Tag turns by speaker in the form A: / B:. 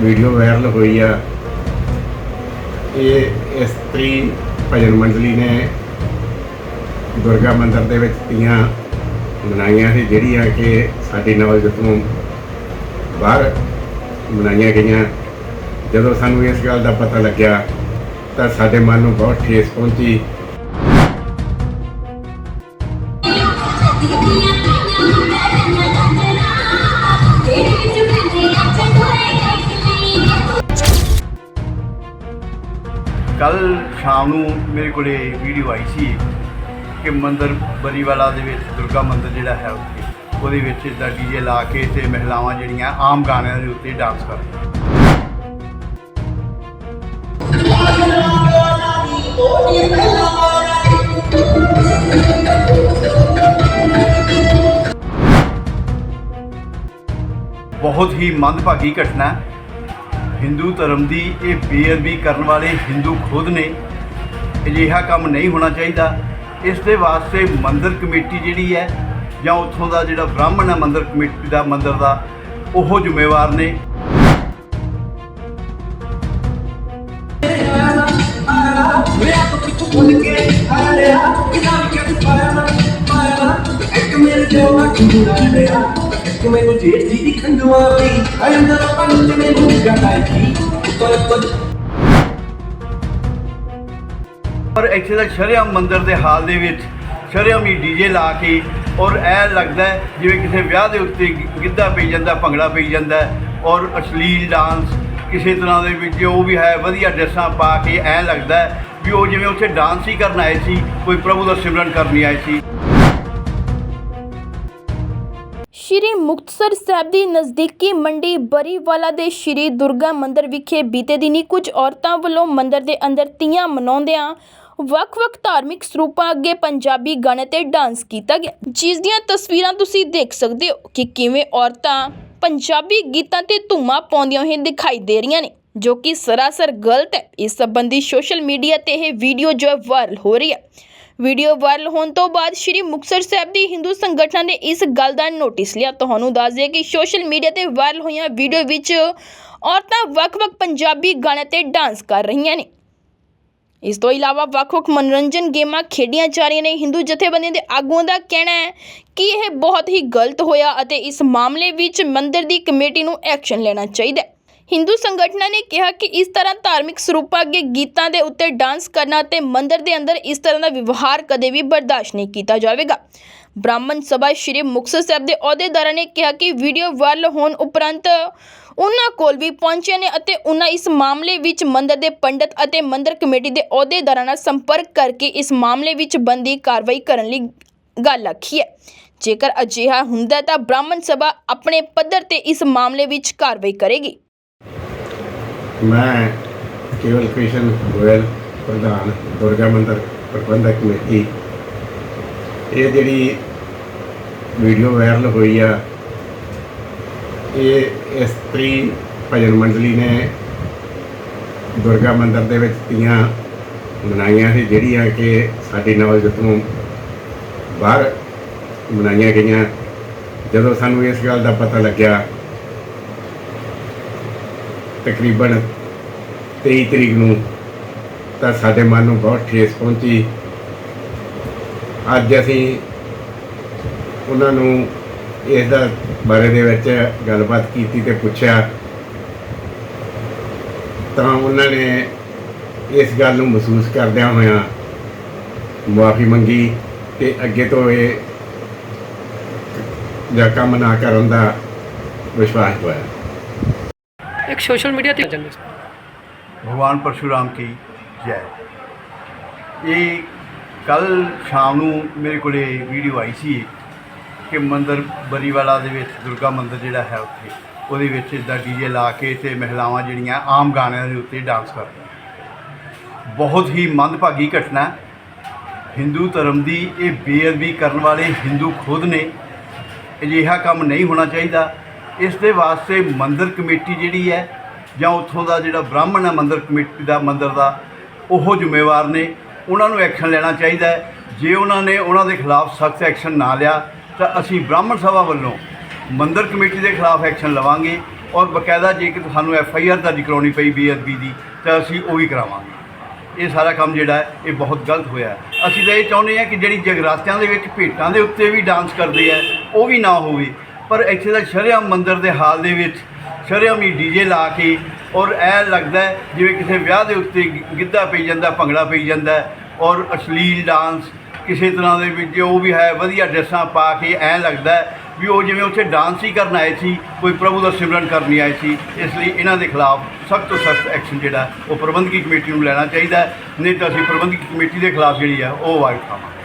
A: Video viral ਹੋਈ ਆ। ਇਹ ਇਸਤਰੀ ਭਜਨ ਮੰਡਲੀ ਨੇ ਦੁਰਗਾ ਮੰਦਿਰ ਦੇ ਵਿੱਚ ਤੀਆਂ ਮਨਾਈਆਂ ਸੀ, ਜਿਹੜੀਆਂ ਕਿ ਸਾਡੀ ਨੌਲੇਜ ਤੋਂ ਬਾਹਰ ਮਨਾਈਆਂ ਗਈਆਂ। ਜਦੋਂ ਸਾਨੂੰ ਇਸ ਗੱਲ ਦਾ ਪਤਾ ਲੱਗਿਆ, ਤਾਂ ਸਾਡੇ ਮਨ ਨੂੰ ਬਹੁਤ ਠੇਸ ਪਹੁੰਚੀ।
B: ਕੱਲ ਸ਼ਾਮ ਨੂੰ ਮੇਰੇ ਕੋਲੇ ਵੀਡੀਓ ਆਈ ਸੀ ਕਿ ਮੰਦਰ ਬਰੀਵਾਲਾ ਦੇ ਵਿੱਚ, ਦੁਰਗਾ ਮੰਦਰ ਜਿਹੜਾ ਹੈ ਉੱਥੇ। ਉਹਦੇ ਵਿੱਚ ਇਦਾਂ ਡੀਜੇ ਲਾ ਕੇ ਤੇ ਮਹਿਲਾਵਾਂ ਜਿਹੜੀਆਂ ਆਮ ਗਾਣਿਆਂ ਦੇ ਉੱਤੇ ਡਾਂਸ ਕਰਦੀਆਂ ਬਹੁਤ ਹੀ ਮੰਦਭਾਗੀ ਘਟਨਾ ਹਿੰਦੂ ਧਰਮ ਦੀ ਇਹ ਬੇਅਦਬੀ ਕਰਨ ਵਾਲੇ ਹਿੰਦੂ ਖੁਦ ਨੇ ਅਜਿਹਾ ਕੰਮ ਨਹੀਂ ਹੋਣਾ ਚਾਹੀਦਾ। ਇਸ ਦੇ ਵਾਸਤੇ ਮੰਦਰ ਕਮੇਟੀ ਜਿਹੜੀ ਹੈ ਜਾਂ ਉੱਥੋਂ ਦਾ ਜਿਹੜਾ ਬ੍ਰਾਹਮਣ ਹੈ ਮੰਦਰ ਕਮੇਟੀ ਦਾ, ਮੰਦਰ ਦਾ, ਉਹ ਜ਼ਿੰਮੇਵਾਰ ਨੇ।
C: ਮੈਨੂੰ ਜੇਠ ਦੀ ਦੀ ਖੰਡਵਾ ਪਈ। ਅੰਦਰ ਪੰਜ ਮੈਨੂੰ ਗਾਈ ਕੀ ਪਰ ਪਰ
B: ਪਰ ਇੱਥੇ ਦਾ ਸ਼ਰੇਆਮ ਮੰਦਰ ਦੇ ਹਾਲ ਦੇ ਵਿੱਚ ਸਰਿਆਮ ਹੀ ਡੀਜੇ ਲਾ ਕੇ ਔਰ ਇਹ ਲੱਗਦਾ ਜਿਵੇਂ ਕਿਸੇ ਵਿਆਹ ਦੇ ਉੱਤੇ ਗਿੱਧਾ ਪਈ ਜਾਂਦਾ, ਭੰਗੜਾ ਪਈ ਜਾਂਦਾ ਔਰ ਅਸ਼ਲੀਲ ਡਾਂਸ ਕਿਸੇ ਤਰ੍ਹਾਂ ਦੇ ਵਿੱਚ ਉਹ ਵੀ ਹੈ, ਵਧੀਆ ਡਰੈਸਾਂ ਪਾ ਕੇ ਐ ਲੱਗਦਾ ਵੀ ਉਹ ਜਿਵੇਂ ਉੱਥੇ ਡਾਂਸ ਹੀ ਕਰਨ ਆਏ ਸੀ, ਕੋਈ ਪ੍ਰਭੂ ਦਾ ਸਿਮਰਨ ਕਰਨ ਨਹੀਂ ਆਏ ਸੀ।
D: ਸ਼੍ਰੀ ਮੁਕਤਸਰ ਸਾਹਿਬ ਦੀ ਨਜ਼ਦੀਕੀ ਮੰਡੀ ਬਰੀਵਾਲਾ ਦੇ ਸ਼੍ਰੀ ਦੁਰਗਾ ਮੰਦਿਰ ਵਿਖੇ ਬੀਤੇ ਦਿਨੀ ਕੁਝ ਔਰਤਾਂ ਵੱਲੋਂ ਮੰਦਿਰ ਦੇ ਅੰਦਰ ਤੀਆਂ ਮਨਾਉਂਦਿਆਂ ਵੱਖ-ਵੱਖ ਧਾਰਮਿਕ ਸਰੂਪਾਂ ਅੱਗੇ ਪੰਜਾਬੀ ਗਾਣੇ ਤੇ ਡਾਂਸ ਕੀਤਾ ਗਿਆ। ਜਿਸ ਦੀਆਂ ਤਸਵੀਰਾਂ ਤੁਸੀਂ ਦੇਖ ਸਕਦੇ ਹੋ ਕਿ ਕਿਵੇਂ ਔਰਤਾਂ ਪੰਜਾਬੀ ਗੀਤਾਂ ਤੇ ਧੂਮਾਂ ਪਾਉਂਦੀਆਂ ਹੋਈਆਂ ਦਿਖਾਈ ਦੇ ਰਹੀਆਂ ਨੇ, ਜੋ ਕਿ ਸਰਾਸਰ ਗਲਤ ਹੈ। ਇਸ ਸੰਬੰਧੀ ਸੋਸ਼ਲ ਮੀਡੀਆ ਤੇ ਇਹ ਵੀਡੀਓ ਜੋ ਹੈ ਵਾਇਰਲ ਹੋ ਰਹੀ ਹੈ। ਵੀਡੀਓ ਵਾਇਰਲ ਹੋਣ ਤੋਂ ਬਾਅਦ ਸ਼੍ਰੀ ਮੁਕਤਸਰ ਸਾਹਿਬ ਦੀ ਹਿੰਦੂ ਸੰਗਠਨਾਂ ਨੇ ਇਸ ਗੱਲ ਦਾ ਨੋਟਿਸ ਲਿਆ। ਤੁਹਾਨੂੰ ਦੱਸ ਦਈਏ ਕਿ ਸੋਸ਼ਲ ਮੀਡੀਆ ਤੇ ਵਾਇਰਲ ਹੋਈਆਂ ਵੀਡੀਓ ਵਿੱਚ ਔਰਤਾਂ ਵੱਖ-ਵੱਖ ਪੰਜਾਬੀ ਗਾਣਿਆਂ ਤੇ ਡਾਂਸ ਕਰ ਰਹੀਆਂ ਨੇ। ਇਸ ਤੋਂ ਇਲਾਵਾ ਵੱਖ-ਵੱਖ ਮਨੋਰੰਜਨ ਗੇਮਾਂ ਖੇਡੀਆਂ ਜਾ ਰਹੀਆਂ ਨੇ। ਹਿੰਦੂ ਜਥੇਬੰਦੀਆਂ ਦੇ ਆਗੂਆਂ ਦਾ ਕਹਿਣਾ ਹੈ ਕਿ ਇਹ ਬਹੁਤ ਹੀ ਗਲਤ ਹੋਇਆ ਅਤੇ ਇਸ ਮਾਮਲੇ ਵਿੱਚ ਮੰਦਿਰ ਦੀ ਕਮੇਟੀ ਨੂੰ ਐਕਸ਼ਨ ਲੈਣਾ ਚਾਹੀਦਾ ਹੈ। ਹਿੰਦੂ ਸੰਗਠਨਾਂ ਨੇ ਕਿਹਾ ਕਿ ਇਸ ਤਰ੍ਹਾਂ ਧਾਰਮਿਕ ਸਰੂਪਾਂ ਅੱਗੇ ਗੀਤਾਂ ਦੇ ਉੱਤੇ ਡਾਂਸ ਕਰਨਾ ਅਤੇ ਮੰਦਰ ਦੇ ਅੰਦਰ ਇਸ ਤਰ੍ਹਾਂ ਦਾ ਵਿਵਹਾਰ ਕਦੇ ਵੀ ਬਰਦਾਸ਼ਤ ਨਹੀਂ ਕੀਤਾ ਜਾਵੇਗਾ। ਬ੍ਰਾਹਮਣ ਸਭਾ ਸ਼੍ਰੀ ਮੁਕਤਸਰ ਸਾਹਿਬ ਦੇ ਅਹੁਦੇਦਾਰਾਂ ਨੇ ਕਿਹਾ ਕਿ ਵੀਡੀਓ ਵਾਇਰਲ ਹੋਣ ਉਪਰੰਤ ਉਹਨਾਂ ਕੋਲ ਵੀ ਪਹੁੰਚੇ ਨੇ ਅਤੇ ਉਹਨਾਂ ਇਸ ਮਾਮਲੇ ਵਿੱਚ ਮੰਦਰ ਦੇ ਪੰਡਤ ਅਤੇ ਮੰਦਰ ਕਮੇਟੀ ਦੇ ਅਹੁਦੇਦਾਰਾਂ ਨਾਲ ਸੰਪਰਕ ਕਰਕੇ ਇਸ ਮਾਮਲੇ ਵਿੱਚ ਬੰਦੀ ਕਾਰਵਾਈ ਕਰਨ ਲਈ ਗੱਲ ਆਖੀ ਹੈ। ਜੇਕਰ ਅਜਿਹਾ ਹੁੰਦਾ ਤਾਂ ਬ੍ਰਾਹਮਣ ਸਭਾ ਆਪਣੇ ਪੱਧਰ ਤੇ ਇਸ ਮਾਮਲੇ ਵਿੱਚ ਕਾਰਵਾਈ ਕਰੇਗੀ।
A: ਮੈਂ ਕੇਵਲ ਕ੍ਰਿਸ਼ਨ ਗੋਇਲ, ਪ੍ਰਧਾਨ ਦੁਰਗਾ ਮੰਦਰ, ਪ੍ਰਬੰਧਕ ਕਮੇਟੀ। ਇਹ ਜਿਹੜੀ ਵੀਡੀਓ ਵਾਇਰਲ ਹੋਈ ਆ, ਇਹ ਇਸਤਰੀ ਭਜਨ ਮੰਡਲੀ ਨੇ ਦੁਰਗਾ ਮੰਦਰ ਦੇ ਵਿੱਚ ਤੀਆਂ ਮਨਾਈਆਂ ਸੀ, ਜਿਹੜੀਆਂ ਕਿ ਸਾਡੀ ਨੌਲੇਜ ਤੋਂ ਬਾਹਰ ਮਨਾਈਆਂ ਗਈਆਂ। ਜਦੋਂ ਸਾਨੂੰ ਇਸ ਗੱਲ ਦਾ ਪਤਾ ਲੱਗਿਆ ਤਕਰੀਬਨ 23 ਤਰੀਕ ਨੂੰ ਤਾਂ ਸਾਡੇ ਮਨ ਨੂੰ ਬਹੁਤ ਠੇਸ ਪਹੁੰਚੀ। ਅੱਜ ਅਸੀਂ ਉਹਨਾਂ ਨੂੰ ਇਸ ਦਾ ਬਾਰੇ ਦੇ ਵਿੱਚ ਗੱਲਬਾਤ ਕੀਤੀ ਤੇ ਪੁੱਛਿਆ। ਤਾਂ ਉਹਨਾਂ ਨੇ ਇਸ ਗੱਲ ਨੂੰ ਮਹਿਸੂਸ ਕਰਦਿਆਂ ਹੋਇਆਂ ਮੁਆਫੀ ਮੰਗੀ ਤੇ ਅੱਗੇ ਤੋਂ ਇਹ ਜਾਂ ਕੰਮ ਨਾ ਕਰਨ ਦਾ ਵਿਸ਼ਵਾਸ ਹੋਇਆ
E: ਇੱਕ ਸੋਸ਼ਲ ਮੀਡੀਆ ਤੇ ਜਾਂਦੇ
B: ਭਗਵਾਨ ਪਰਸ਼ੂਰਾਮ ਕੀ ਜੈ। ਇਹ ਕੱਲ ਸ਼ਾਮ ਨੂੰ ਮੇਰੇ ਕੋਲੇ ਵੀਡੀਓ ਆਈ ਸੀ ਕਿ ਮੰਦਰ ਬਰੀਵਾਲਾ ਦੇ ਵਿੱਚ, ਦੁਰਗਾ ਮੰਦਰ ਜਿਹੜਾ ਹੈ ਉੱਥੇ, ਉਹਦੇ ਵਿੱਚ ਇਦਾਂ ਡੀਜੇ ਲਾ ਕੇ ਤੇ ਮਹਿਲਾਵਾਂ ਜਿਹੜੀਆਂ ਆਮ ਗਾਣਿਆਂ ਦੇ ਉੱਤੇ ਡਾਂਸ ਕਰਦੀਆਂ। ਬਹੁਤ ਹੀ ਮੰਦਭਾਗੀ ਘਟਨਾ ਹਿੰਦੂ ਧਰਮ ਦੀ ਇਹ ਬੇਅਦਬੀ ਕਰਨ ਵਾਲੇ ਹਿੰਦੂ ਖੁਦ ਨੇ ਅਜਿਹਾ ਕੰਮ ਨਹੀਂ ਹੋਣਾ ਚਾਹੀਦਾ। ਇਸ ਦੇ ਵਾਸਤੇ ਮੰਦਰ ਕਮੇਟੀ ਜਿਹੜੀ ਹੈ ਜਾਂ ਉੱਥੋਂ ਦਾ ਜਿਹੜਾ ਬ੍ਰਾਹਮਣ ਹੈ ਮੰਦਰ ਕਮੇਟੀ ਦਾ, ਮੰਦਰ ਦਾ, ਉਹ ਜ਼ਿੰਮੇਵਾਰ ਨੇ। ਉਹਨਾਂ ਨੂੰ ਐਕਸ਼ਨ ਲੈਣਾ ਚਾਹੀਦਾ ਹੈ। ਜੇ ਉਹਨਾਂ ਨੇ ਉਹਨਾਂ ਦੇ ਖਿਲਾਫ ਸਖਤ ਐਕਸ਼ਨ ਨਾ ਲਿਆ, ਤਾਂ ਅਸੀਂ ਬ੍ਰਾਹਮਣ ਸਭਾ ਵੱਲੋਂ ਮੰਦਰ ਕਮੇਟੀ ਦੇ ਖਿਲਾਫ ਐਕਸ਼ਨ ਲਵਾਂਗੇ ਔਰ ਬਕਾਇਦਾ ਜੇ ਕਿ ਸਾਨੂੰ ਐਫ ਆਈ ਆਰ ਦਰਜ ਕਰਾਉਣੀ ਪਈ ਬੇਅਦਬੀ ਦੀ, ਤਾਂ ਅਸੀਂ ਉਹ ਵੀ ਕਰਾਵਾਂਗੇ। ਇਹ ਸਾਰਾ ਕੰਮ ਜਿਹੜਾ ਇਹ ਬਹੁਤ ਗਲਤ ਹੋਇਆ ਅਸੀਂ ਤਾਂ ਇਹ ਚਾਹੁੰਦੇ ਹਾਂ ਕਿ ਜਿਹੜੀ ਜਗਰਾਤਿਆਂ ਦੇ ਵਿੱਚ ਭੇਟਾਂ ਦੇ ਉੱਤੇ ਵੀ ਡਾਂਸ ਕਰਦੇ ਆ ਉਹ ਵੀ ਨਾ ਹੋਵੇ। ਪਰ ਇੱਥੇ ਦਾ ਸ਼ਰੇਆਮ ਮੰਦਰ ਦੇ ਹਾਲ ਦੇ ਵਿੱਚ ਸ਼ਰੇਆਮ ਹੀ ਡੀਜੇ ਲਾ ਕੇ ਔਰ ਐ ਲੱਗਦਾ ਜਿਵੇਂ ਕਿਸੇ ਵਿਆਹ ਦੇ ਉੱਤੇ ਗਿੱਧਾ ਪਈ ਜਾਂਦਾ, ਭੰਗੜਾ ਪਈ ਜਾਂਦਾ ਔਰ ਅਸ਼ਲੀਲ ਡਾਂਸ ਕਿਸੇ ਤਰ੍ਹਾਂ ਦੇ ਵਿੱਚ ਜੋ ਵੀ ਹੈ, ਵਧੀਆ ਡਰੈਸਾਂ ਪਾ ਕੇ ਐ ਲੱਗਦਾ ਵੀ ਉਹ ਜਿਵੇਂ ਉੱਥੇ ਡਾਂਸ ਹੀ ਕਰਨ ਆਏ ਸੀ, ਕੋਈ ਪ੍ਰਭੂ ਦਾ ਸਿਮਰਨ ਕਰਨ ਨਹੀਂ ਆਏ ਸੀ, ਇਸ ਲਈ ਇਹਨਾਂ ਦੇ ਖਿਲਾਫ ਸਖਤ ਤੋਂ ਸਖਤ ਐਕਸ਼ਨ ਜਿਹੜਾ ਉਹ ਪ੍ਰਬੰਧਕੀ ਕਮੇਟੀ ਨੂੰ ਲੈਣਾ ਚਾਹੀਦਾ ਨਹੀਂ ਤਾਂ ਅਸੀਂ ਪ੍ਰਬੰਧਕੀ ਕਮੇਟੀ ਦੇ ਖਿਲਾਫ ਜਿਹੜੀ ਹੈ, ਉਹ ਆਵਾਜ਼ ਉਠਾਵਾਂਗੇ